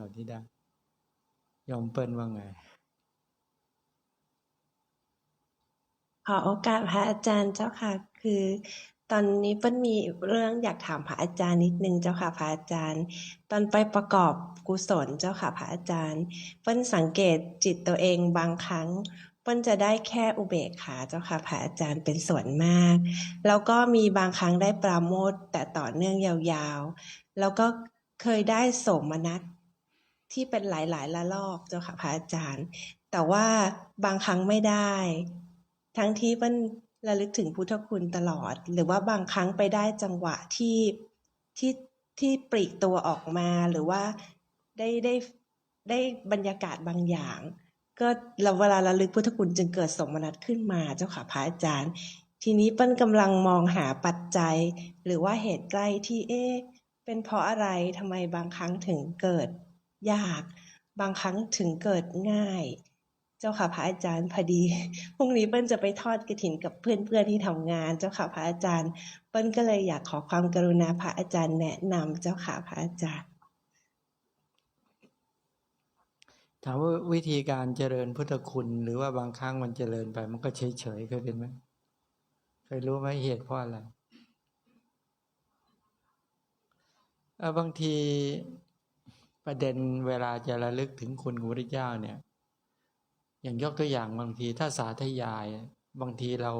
เหล่านี้ได้ ยอมเปิ้ลว่าไง ขอโอกาสพระอาจารย์เจ้าค่ะ คือ ตอนนี้เปิ้ลมีเรื่องอยากถามพระอาจารย์นิดนึงเจ้าค่ะพระอาจารย์ ตอนไปประกอบกุศลเจ้าค่ะพระอาจารย์ เปิ้ลสังเกตจิตตัวเองบางครั้งเปิ้ลจะได้แค่อุเบกขาเจ้าค่ะพระอาจารย์เป็นส่วนมาก แล้วก็มีบางครั้งได้ปราโมทแต่ต่อเนื่องยาวๆ แล้วก็เคยได้โสมนัส ที่เป็นหลายๆละลอกเจ้าค่ะพระอาจารย์ แต่ว่าบางครั้งไม่ได้ ทั้งที่เปิ้ลระลึกถึงพุทธคุณตลอด หรือว่าบางครั้งไปได้จังหวะที่ที่ที่ปลีกตัวออกมาหรือว่าได้ได้ได้บรรยากาศบางอย่าง ก็เราเวลาระลึกพุทธคุณจึงเกิดสมนัตขึ้นมาเจ้าค่ะพระอาจารย์ ทีนี้เปิ้ลกำลังมองหาปัจจัย หรือว่าเหตุใกล้ที่เอ๊ะเป็นเพราะอะไรทำไมบางครั้งถึงเกิด ยาก บางครั้งถึงเกิดง่าย เจ้าค่ะพระอาจารย์พอดีพรุ่งนี้เปิ้ลจะไปทอดกระถินกับเพื่อนๆที่ทำงาน เจ้าค่ะพระอาจารย์ เปิ้ลก็เลยอยากขอความกรุณาพระอาจารย์แนะนำเจ้าค่ะพระอาจารย์ถามว่าวิธีการเจริญพุทธคุณ หรือว่าบางครั้งมันเจริญไป มันก็เฉยเฉยเคยเป็นไหมเคยรู้ไหมเหตุเพราะอะไรบางที ประเด็นเวลาจะระลึกถึงคุณของพระเจ้าเนี่ย อย่างยกตัวอย่างบางทีถ้าสาธยาย บางทีเรา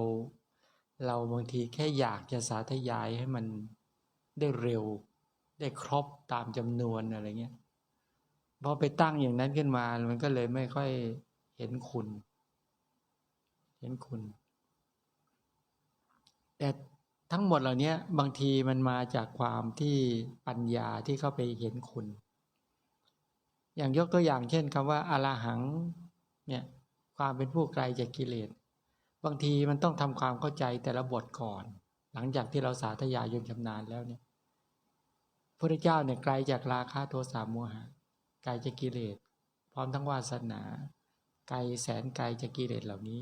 เราบางทีแค่อยากจะสาธยายให้มันได้เร็ว ได้ครบตามจำนวนอะไรเงี้ยพอไปตั้งอย่างนั้นขึ้นมามันก็เลยไม่ค่อยเห็นคุณ เห็นคุณ แต่ทั้งหมดเหล่านี้บางทีมันมาจากความที่ปัญญาที่เข้าไปเห็นคุณ อย่างยกตัวอย่างเช่นคำว่าอาลาหังเนี่ยความเป็นผู้ไกลจากกิเลส บางทีมันต้องทำความเข้าใจแต่ละบทก่อน หลังจากที่เราสาธยายยนชำนาญแล้วเนี่ยพระเจ้าเนี่ยไกลจากราคะโทสะโมหะไกลจากกิเลส พร้อมทั้งวาสนา ไกลแสนไกลจากกิเลสเหล่านี้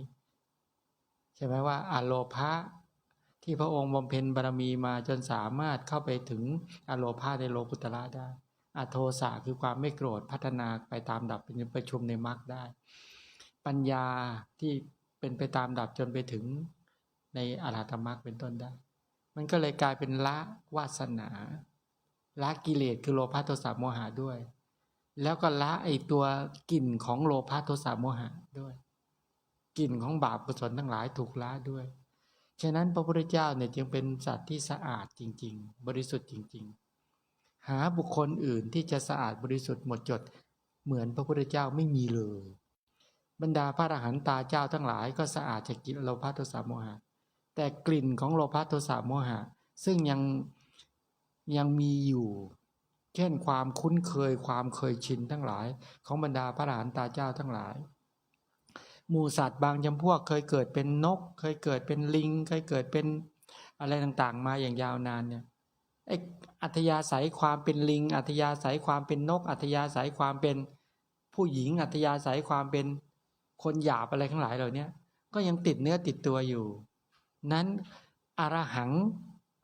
ใช่ไหมว่าอโลภะที่พระองค์บำเพ็ญบารมีมาจนสามารถเข้าไปถึงอโลภะในโลกุตระได้ อโทสะคือความไม่โกรธพัฒนาไปตามดับเป็นประชุมในมรรคได้ ปัญญาที่เป็นไปตามดับจนไปถึงในอรหัตมรรคเป็นต้นได้ มันก็เลยกลายเป็นละวาสนาละกิเลสคือโลภะโทสะโมหะด้วย แล้วก็ละไอตัวกลิ่นของโลภะโทสะโมหะด้วยกลิ่นของบาปกุศลทั้งหลายถูกละด้วย ฉะนั้นพระพุทธเจ้าเนี่ยจึงเป็นสัตว์ที่สะอาดจริง ๆ บริสุทธิ์จริง ๆ หาบุคคลอื่นที่จะสะอาดบริสุทธิ์หมดจด เหมือนพระพุทธเจ้าไม่มีเลย บรรดาพระอรหันตาเจ้าทั้งหลายก็สะอาดจากกิเลสโลภะโทสะโมหะ แต่กลิ่นของโลภะโทสะโมหะ ซึ่งยังยังมีอยู่ เช่นความคุ้นเคยความเคยชินทั้งหลาย ของบรรดาพระอรหันตาเจ้าทั้งหลายหมูสัตว์บางจำพวกเคยเกิดเป็นนก เคยเกิดเป็นลิง เคยเกิดเป็นอะไรต่างๆ มาอย่างยาวนานเนี่ย ไออัธยาศัยความเป็นลิง อัธยาศัยความเป็นนก อัธยาศัยความเป็นผู้หญิง อัธยาศัยความเป็นคนหยาบอะไรทั้งหลายเหล่านี้ก็ยังติดเนื้อติดตัวอยู่ นั้นอรหัง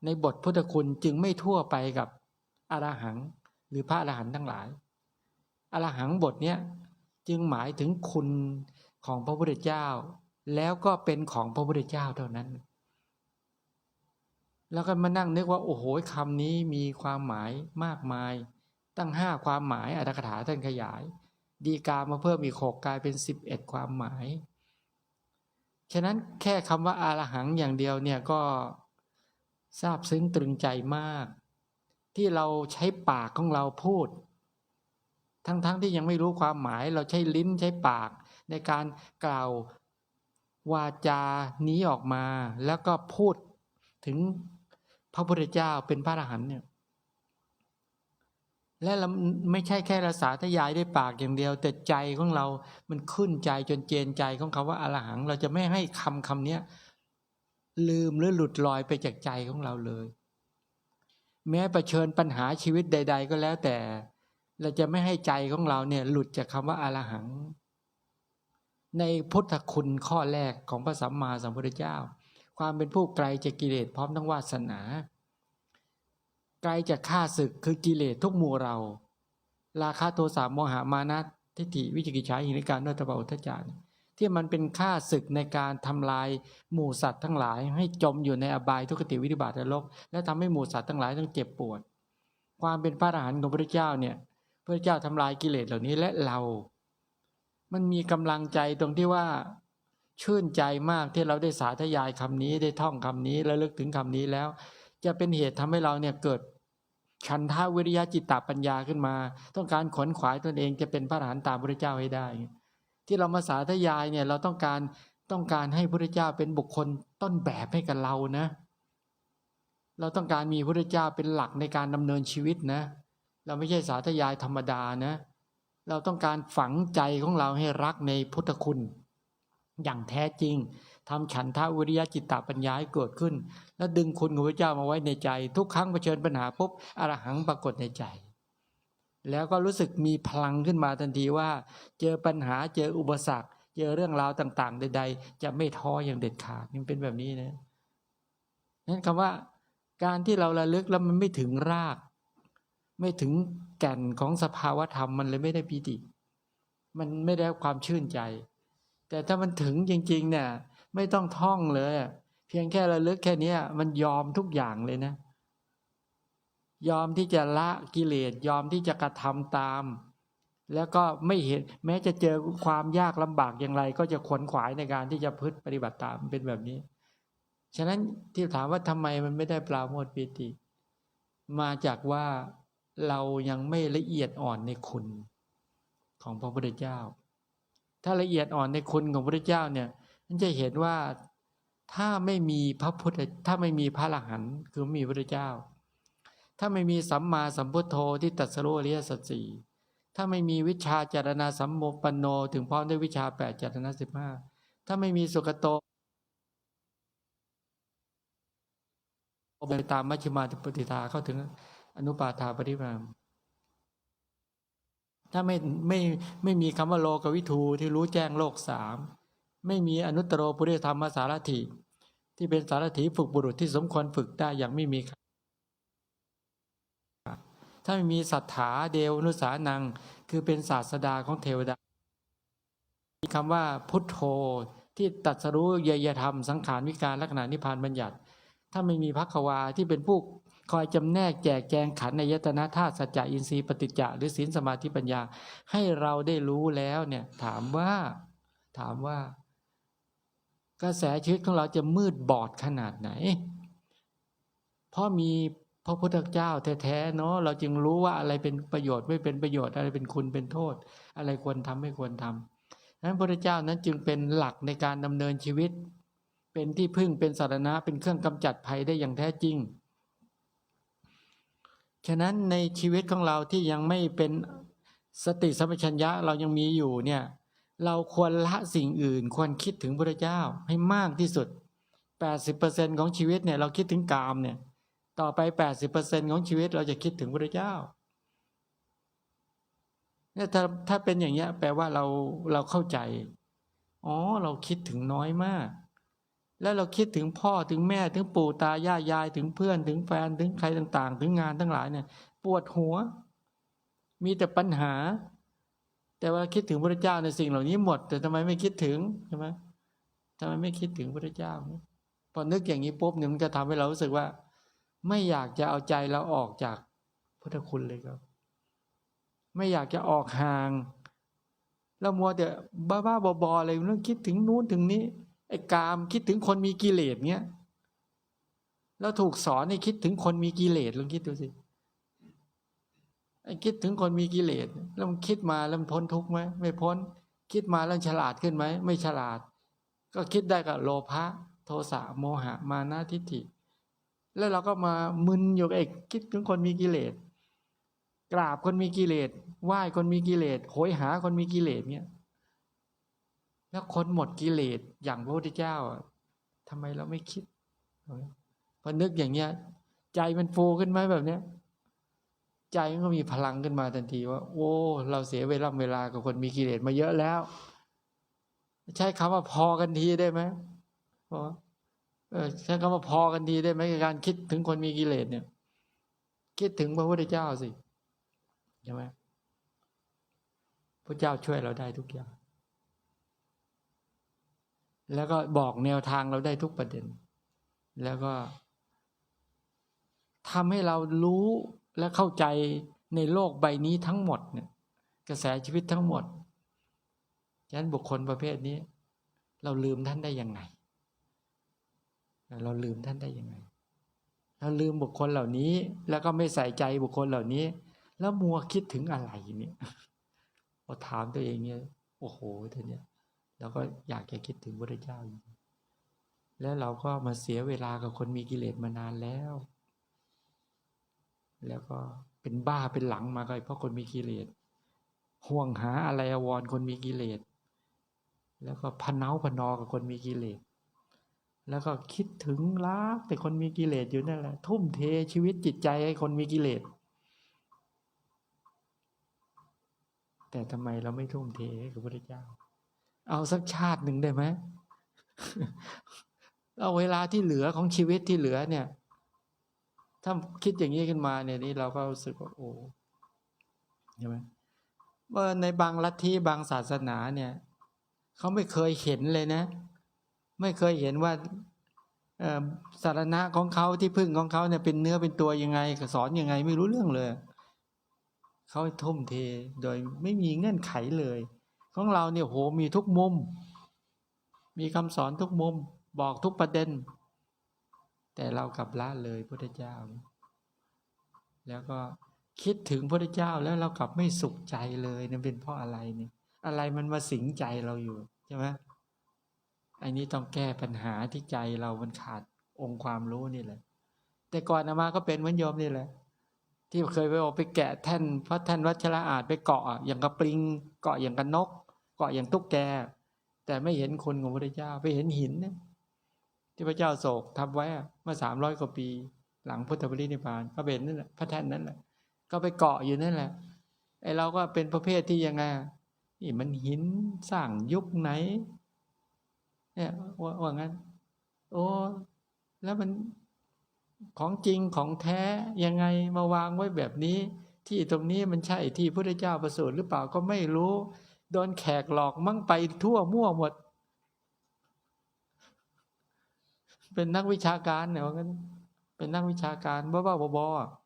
ในบทพุทธคุณจึงไม่ทั่วไปกับอรหังหรือพระอรหันต์ทั้งหลายอรหังบทเนี้ยจึงหมายถึงคุณของพระพุทธเจ้า แล้วก็เป็นของพระพุทธเจ้าเท่านั้น แล้วก็มานั่งนึกว่า โอ้โหคำนี้มีความหมายมากมาย ตั้งห้าความหมายอัตถกถาท่านขยาย ดีกามาเพิ่มอีกหกกลายเป็นสิบเอ็ดความหมาย ฉะนั้นแค่คำว่าอารหังอย่างเดียวเนี่ยก็ซาบซึ้งตรึงใจมาก ที่เราใช้ปากของเราพูด ทั้งๆทที่ยังไม่รู้ความหมายเราใช้ลิ้นใช้ปากในการกล่าววาจานี้ออกมาแล้วก็พูด ถึงพระพุทธเจ้าเป็นพระอรหันต์เนี่ย และเราไม่ใช่แค่ภาษาทยายด้วยปากอย่างเดียว แต่ใจของเรา มันขึ้นใจจนเจนใจของคาว่าอรหัง เราจะไม่ให้คำคำนี้ลืมหรือหลุดลอยไปจากใจของเราเลย แม้ประเชิญปัญหาชีวิตใด ๆ ก็แล้วแต่ เราจะไม่ให้ใจของเราเนี่ย หลุดจากคำว่าอรหัง ในพุทธคุณข้อแรกของพระสัมมาสัมพุทธเจ้า ความเป็นผู้ไกลจากกิเลสพร้อมทั้งวาสนา ไกลจากข้าศึกคือกิเลสทุกหมู่เรา ราคะโทสะโมหะมานะทิฏฐิวิจิกิจฉาหิริการด้วยตบะอุทจารที่มันเป็นค่าศึกในการทำลายหมู่สัตว์ทั้งหลาย ให้จมอยู่ในอบายทุกขติวิธิบาตนรกและทำให้หมู่สัตว์ทั้งหลายต้องเจ็บปวด ความเป็นพระอรหันต์ของพระเจ้าเนี่ยพระเจ้าทำลายกิเลสเหล่านี้และเรา มันมีกำลังใจตรงที่ว่า ชื่นใจมากที่เราได้สาธยายคำนี้ได้ท่องคำนี้และลึกถึงคำนี้แล้ว จะเป็นเหตุทำให้เราเนี่ยเกิดฉันทาวิริยะจิตตปัญญาขึ้นมา ต้องการขวนขวายตนเองจะเป็นพระอรหันต์ตามพระเจ้าให้ได้ ที่เรามาสาธยายเนี่ยเราต้องการต้องการให้พระเจ้าเป็นบุคคลต้นแบบให้กับเรานะ เราต้องการมีพระเจ้าเป็นหลักในการดำเนินชีวิตนะ เราไม่ใช่สาธยายธรรมดานะ เราต้องการฝังใจของเราให้รักในพุทธคุณ อย่างแท้จริงทำฉันทาวิริยะจิตตปัญญาให้เกิดขึ้น แล้วดึงคุณของพระเจ้ามาไว้ในใจ ทุกครั้งเผชิญปัญหาปุ๊บอรหังปรากฏในใจ แล้วก็รู้สึกมีพลังขึ้นมาทันทีว่า เจอปัญหาเจออุปสรรค เจอเรื่องราวต่าง ๆ ใด ๆ จะไม่ท้ออย่างเด็ดขาดมันเป็นแบบนี้นะนั่นคำว่าการที่เราระลึกแล้วมันไม่ถึงราก ไม่ถึงแก่นของสภาวธรรมมันเลยไม่ได้ปีติ มันไม่ได้ความชื่นใจ แต่ถ้ามันถึงจริงๆเนี่ยไม่ต้องท่องเลย เพียงแค่ระลึกแค่นี้มันยอมทุกอย่างเลยนะ ยอมที่จะละกิเลสยอมที่จะกระทำตาม แล้วก็ไม่เห็น แม้จะเจอความยากลำบากอย่างไร ก็จะขวนขวายในการที่จะพึ่ปฏิบัติตามเป็นแบบนี้ ฉะนั้นที่ถามว่าทำไมมันไม่ได้ปราโมทย์ปีติ มาจากว่าเรายังไม่ละเอียดอ่อนในคุณของพระพุทธเจ้า ถ้าละเอียดอ่อนในคุณของพระเจ้าเนี่ยมันจะเห็นว่าถ้าไม่มีพระพุทธถ้าไม่มีพระอรหันต์คือไม่มีพระเจ้า ถ้าไม่มีสัมมาสัมพุทโธที่ตรัสรู้อริยสัจสี่ถ้าไม่มีวิชาจารณาสัมโมปันโน ถึงพร้อมด้วยวิชาแปดจารณะสิบห้าถ้าไม่มีสุกโตไปตามมัชฌิมาปฏิทาเข้าถึงอนุปาทาปริมาม ถ้าไม่ไม่ไม่มีคำว่าโลกวิทูที่รู้แจ้งโลกสามไม่มีอนุตตรปุริธรรมสารถิที่เป็นสารถิฝึกบุรุษที่สมควรฝึกได้อย่างไม่มี ถ้าไม่มีศรัทธาเดวนุสานัง คือเป็นศาสดาของเทวดามีคำว่าพุทโธที่ตัดสรู้เยยธรรมสังขารวิการลักษณะนิพพานบัญญัติ ถ้าไม่มีพักวาที่เป็นผู้ คอยจำแนกแจกแจงขันในยตนะธาตุสัจจะอินทรีย์ปฏิจจะหรือศีลสมาธิปัญญา ให้เราได้รู้แล้วเนี่ยถามว่าถามว่า กระแสชีวิตของเราจะมืดบอดขนาดไหน เพราะมีพระพุทธเจ้าแท้ๆเนาะเราจึงรู้ว่าอะไรเป็นประโยชน์ไม่เป็นประโยชน์อะไรเป็นคุณเป็นโทษ อะไรควรทำไม่ควรทำนั้นพระเจ้านั้นจึงเป็นหลักในการดำเนินชีวิต เป็นที่พึ่งเป็นสารณะเป็นเครื่องกำจัดภัยได้อย่างแท้จริง ฉะนั้นในชีวิตของเราที่ยังไม่เป็นสติสัมปชัญญะเรายังมีอยู่เนี่ยเราควรละสิ่งอื่น ควรคิดถึงพระเจ้าให้มากที่สุด 80%ของชีวิตเนี่ยเราคิดถึงกามเนี่ยต่อไป 80%ของชีวิตเราจะคิดถึงพระเจ้าเนี่ยถ้าถ้าเป็นอย่างเงี้ยแปลว่าเราเราเข้าใจ อ๋อเราคิดถึงน้อยมาก แล้วเราคิดถึงพ่อถึงแม่ถึงปู่ตายายยายถึงเพื่อนถึงแฟนถึงใครต่าง ๆ ถึงงานทั้งหลายเนี่ยปวดหัว มีแต่ปัญหา แต่ว่าคิดถึงพระเจ้าในสิ่งเหล่านี้หมด แต่ทำไมไม่คิดถึงใช่ไหมทำไมไม่คิดถึงพระเจ้า พอนึกอย่างนี้ปุ๊บเนี่ยมันจะทำให้เรารู้สึกว่า ไม่อยากจะเอาใจเราออกจากพุทธคุณเลยครับ ไม่อยากจะออกห่างแล้วมัวแต่บ้าๆบอๆอะไรเรื่องคิดถึงนู้นถึงนี้ อ้กามคิดถึงคนมีกิเลสเนี้ยแล้วถูกสอนให้คิดถึงคนมีกิเลสลองคิดดูสิไอ้คิดถึงคนมีกิเลสแล้วมันคิดมาแล้วมันพ้นทุกข์ไหมไม่พ้น คิดมาแล้วฉลาดขึ้นไหมไม่ฉลาด ก็คิดได้กับโลภะโทสะโมหะมานะทิฏฐิ แล้วเราก็มามึนอยู่กับไอ้คิดถึงคนมีกิเลสกราบคนมีกิเลสไหว้คนมีกิเลสโหยหาคนมีกิเลสเนี่ย แล้วคนหมดกิเลสอย่างพระพุทธเจ้าอะทำไมเราไม่คิดพอนึกอย่างเงี้ย ใจมันฟูขึ้นไหมแบบเนี้ย ใจมันก็มีพลังขึ้นมาทันทีว่า โอ้เราเสียเวลาเวลากับคนมีกิเลสมาเยอะแล้ว ใช้คำว่าพอกันทีได้ไหมพอใช้คำว่าพอกันทีได้ไหมการคิดถึงคนมีกิเลสเนี่ย คิดถึงพระพุทธเจ้าสิใช่ไหมพระเจ้าช่วยเราได้ทุกอย่าง แล้วก็บอกแนวทางเราได้ทุกประเด็น แล้วก็ทำให้เรารู้และเข้าใจในโลกใบนี้ทั้งหมดเนี่ย กระแสชีวิตทั้งหมดฉะนั้นบุคคลประเภทนี้ เราลืมท่านได้ยังไง เราลืมท่านได้ยังไง เราลืมบุคคลเหล่านี้ แล้วก็ไม่ใส่ใจบุคคลเหล่านี้ แล้วมัวคิดถึงอะไรเนี่ยพอถามตัวเองเนี่ยโอ้โหเธอเนี่ย เราก็อยากจะคิดถึงพระเจ้าอยู่แล้วเราก็มาเสียเวลากับคนมีกิเลสมานานแล้ว แล้วก็เป็นบ้าเป็นหลังมาก็เพราะคนมีกิเลสห่วงหาอะไรอวรคนมีกิเลส แล้วก็พนเนาพนอกับคนมีกิเลส แล้วก็คิดถึงรักแต่คนมีกิเลสอยู่นั่นแหละ ทุ่มเทชีวิตจิตใจให้คนมีกิเลส แต่ทำไมเราไม่ทุ่มเทให้กับพระเจ้า เอาสักชาติหนึ่งได้ไหมเอาเวลาที่เหลือของชีวิตที่เหลือเนี่ย ถ้าคิดอย่างนี้ขึ้นมาเนี่ยนี่เราก็รู้สึกว่าโอ้ใช่ไหมว่าในบางลัทธิบางศาสนาเนี่ยเขาไม่เคยเห็นเลยนะ ไม่เคยเห็นว่าสารณะของเขาที่พึ่งของเขาเนี่ยเป็นเนื้อเป็นตัวยังไงสอนยังไงไม่รู้เรื่องเลยเขาทุ่มเทโดยไม่มีเงื่อนไขเลย ของเราเนี่ยโหมีทุกมุม มีคำสอนทุกมุมบอกทุกประเด็น แต่เรากลับละเลยพระเจ้า แล้วก็คิดถึงพระเจ้าแล้วเรากลับไม่สุขใจเลยนั่นเป็นเพราะอะไรเนี่ย อะไรมันมาสิงใจเราอยู่ใช่ไหมไอ้นี้ต้องแก้ปัญหาที่ใจเรามันขาดองค์ความรู้นี่แหละ แต่ก่อนอามาก็เป็นเหมือนโยมนี่แหละ ที่เคยไปออกไปแกะแท่นพระแท่นวัชระอาจไปเกาะอะอย่างกับปลิง เกาะอย่างกับนก เกาะอย่างตุ๊กแก แต่ไม่เห็นคนของพระเจ้าไปเห็นหินที่พระเจ้าโศกทำไว้เมื่อสามร้อยกว่าปี หลังพุทธบรินิพพานก็เป็นนั่นแหละพระแท่นนั่นแหละก็ไปเกาะอยู่นั่นแหละไอเราก็เป็นประเภทที่ยังไงนี่มันหินสร้างยุคไหน เนี่ยว่าว่างั้น โอ้แล้วมันของจริงของแท้ยังไงมาวางไว้แบบนี้ ที่ตรงนี้มันใช่ที่พระเจ้าประสูติหรือเปล่าก็ไม่รู้ โดนแขกหลอกมั่งไปทั่วมั่วหมด เป็นนักวิชาการเนี่ยว่างั้น เป็นนักวิชาการบ้าบ้าบอๆ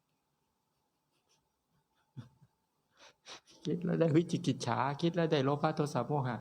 คิดแล้วได้วิจิกิจฉาคิดแล้วได้โลภะโทสะโมหะ